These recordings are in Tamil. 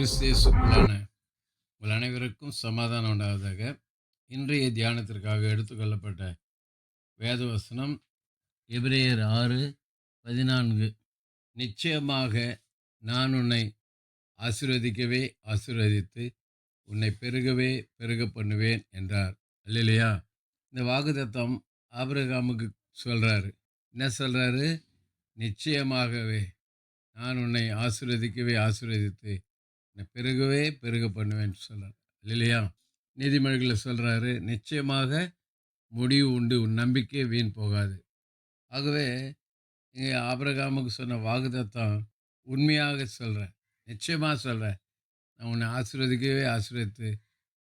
கிறிஸ்தேசுக்குள்ளான உங்கள் அனைவருக்கும் சமாதானம் உண்டாவதாக இன்றைய தியானத்திற்காக எடுத்துக்கொள்ளப்பட்ட வேதவசனம் எபிரேயர் ஆறு பதினான்கு. நிச்சயமாக நான் உன்னை ஆசீர்வதிக்கவே ஆசீர்வதித்து உன்னை பெருகவே பெருக பண்ணுவேன் என்றார். இல்லையா இந்த வாக்குதத்தம் ஆபிரகாமுக்கு சொல்கிறாரு என்ன சொல்கிறாரு நிச்சயமாகவே நான் உன்னை ஆசீர்வதிக்கவே ஆசீர்வதித்து பெருகவே பெருக பண்ணுவேன்னு சொல்கிறார் இல்லையா? நீதிமொழிகளில் சொல்கிறாரு நிச்சயமாக முடிவு உண்டு உன் நம்பிக்கை வீண் போகாது. ஆகவே இங்கே ஆபரகாமுக்கு சொன்ன வாக்குத்தத்தம் உண்மையாக சொல்கிறேன் நிச்சயமாக சொல்கிறேன் நான் உன்னை ஆசீர்வதிக்கவே ஆசீர்வதித்து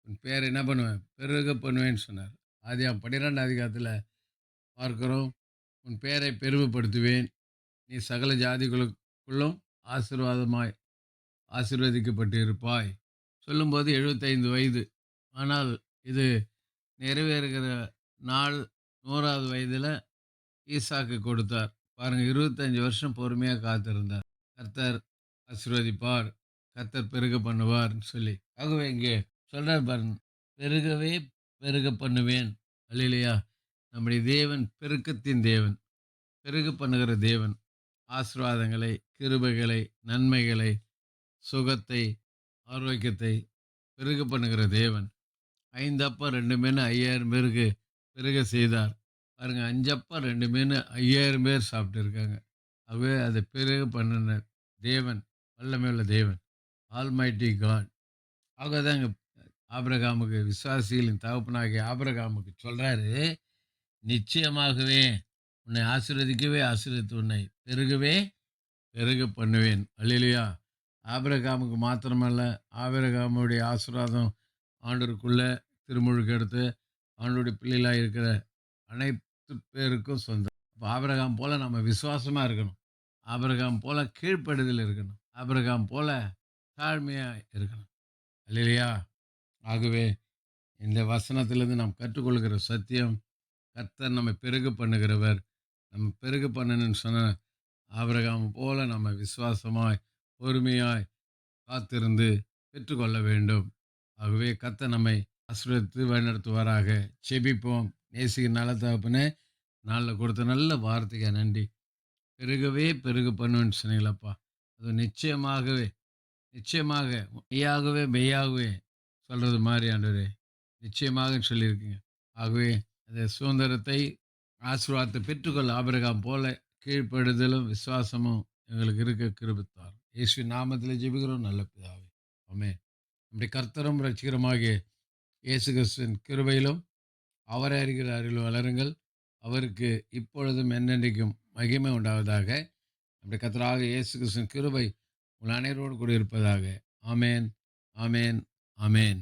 உன் பேர் என்ன பண்ணுவேன்? பெருக பண்ணுவேன்னு சொன்னார். ஆதியாம் பன்னிரெண்டு அதிகாரத்தில் பார்க்கிறோம் உன் பேரை பெருமைப்படுத்துவேன். நீ சகல ஜாதிகளுக்குள்ளும் ஆசீர்வாதமாய் ஆசிர்வதிக்கப்பட்டு இருப்பாய் சொல்லும்போது எழுபத்தைந்து வயது. ஆனால் இது நிறைவேறுகிற நாள் நூறாவது வயதில் ஈசாக்கு கொடுத்தார். பாருங்கள் இருபத்தஞ்சி வருஷம் பொறுமையாக காத்திருந்தார். கர்த்தர் ஆசீர்வதிப்பார் கர்த்தர் பெருக பண்ணுவார்னு சொல்லி. ஆகவே இங்கே சொல்கிறார் பாருங்க பெருகவே பெருக பண்ணுவேன். அல்லையா நம்முடைய தேவன் பெருக்கத்தின் தேவன். பெருக பண்ணுகிற தேவன். ஆசீர்வாதங்களை கிருபைகளை நன்மைகளை சுகத்தை ஆரோக்கியத்தை பெருக பண்ணுகிற தேவன். ஐந்தப்பா ரெண்டு மீன் ஐயாயிரம் பேருக்கு பெருக செய்தார். பாருங்க அஞ்சப்பா ரெண்டு மீன் ஐயாயிரம் பேர் சாப்பிட்டு இருக்காங்க அதை பெருக பண்ணின தேவன் வல்லமையுள்ள தேவன். ஆல்மைட்டி காட் ஆகதாங்க ஆபிரகாமுக்கு விசுவாசிகளின் தகப்பனாகிய ஆபிரகாமுக்கு சொல்கிறாரு நிச்சயமாகவே உன்னை ஆசீர்வதிக்கவே ஆசீர்வதித்து உன்னை பெருகவே பெருக பண்ணுவேன். அழிலையா ஆபிரகாமுக்கு மாத்திரமல்ல ஆபிரகாமுடைய ஆசீர்வாதம் ஆண்டருக்குள்ளே திருமுழுக்கு எடுத்து ஆண்டுடைய பிள்ளைகளாக இருக்கிற அனைத்து பேருக்கும் சொந்தம். இப்போ ஆபிரகாம் போல் நம்ம விசுவாசமாக இருக்கணும். ஆபிரகாம் போல் கீழ்ப்படுதல் இருக்கணும். ஆபிரகாம் போல் தாழ்மையாக இருக்கணும். இல்லையா ஆகவே இந்த வசனத்திலிருந்து நாம் கற்றுக்கொள்கிற சத்தியம் கர்த்தர் நம்ம பெருகு பண்ணுகிறவர். நம்ம பெருகு பண்ணணும்னு சொன்ன ஆபிரகாம் போல் நம்ம விசுவாசமாய் பொறுமையாய் காத்திருந்து பெற்றுக்கொள்ள வேண்டும். ஆகவே கத்த நம்மை ஆசிரியத்து வழிநடத்துவாராக. செபிப்போம் நேசிக்க நல்ல தகப்பனே நாளில் கொடுத்த நல்ல வார்த்தைக்கு நன்றி. பெருகவே பெருக பண்ணுவேன்னு சொன்னீங்களப்பா அது நிச்சயமாகவே நிச்சயமாக மெய்யாகவே மெய்யாகவே சொல்கிறது மாதிரி ஆண்டவரே நிச்சயமாக சொல்லியிருக்கீங்க. ஆகவே அந்த சுதந்திரத்தை ஆசீர்வாதத்தை பெற்றுக்கொள்ள ஆபிரகாம் போல கீழ்ப்படுதலும் விசுவாசமும் எங்களுக்கு இருக்க கிருபித்தார். இயேசு நாமத்தில் ஜெபிக்கிறோம். நல்ல பிதாவே ஆமே நம்முடைய கர்த்தரும் ரட்சிகரமாகிய இயேசு கிறிஸ்துவின் கிருபையிலும் அவரை அறிகிற அறிவில் வளருங்கள். அவருக்கு இப்பொழுதும் என்னென்றைக்கும் மகிமை உண்டாவதாக. நம்முடைய கர்த்தராக இயேசு கிறிஸ்துவின் கிருபை உங்கள் அனைவரோடு கூட இருப்பதாக ஆமேன் ஆமேன் ஆமேன்.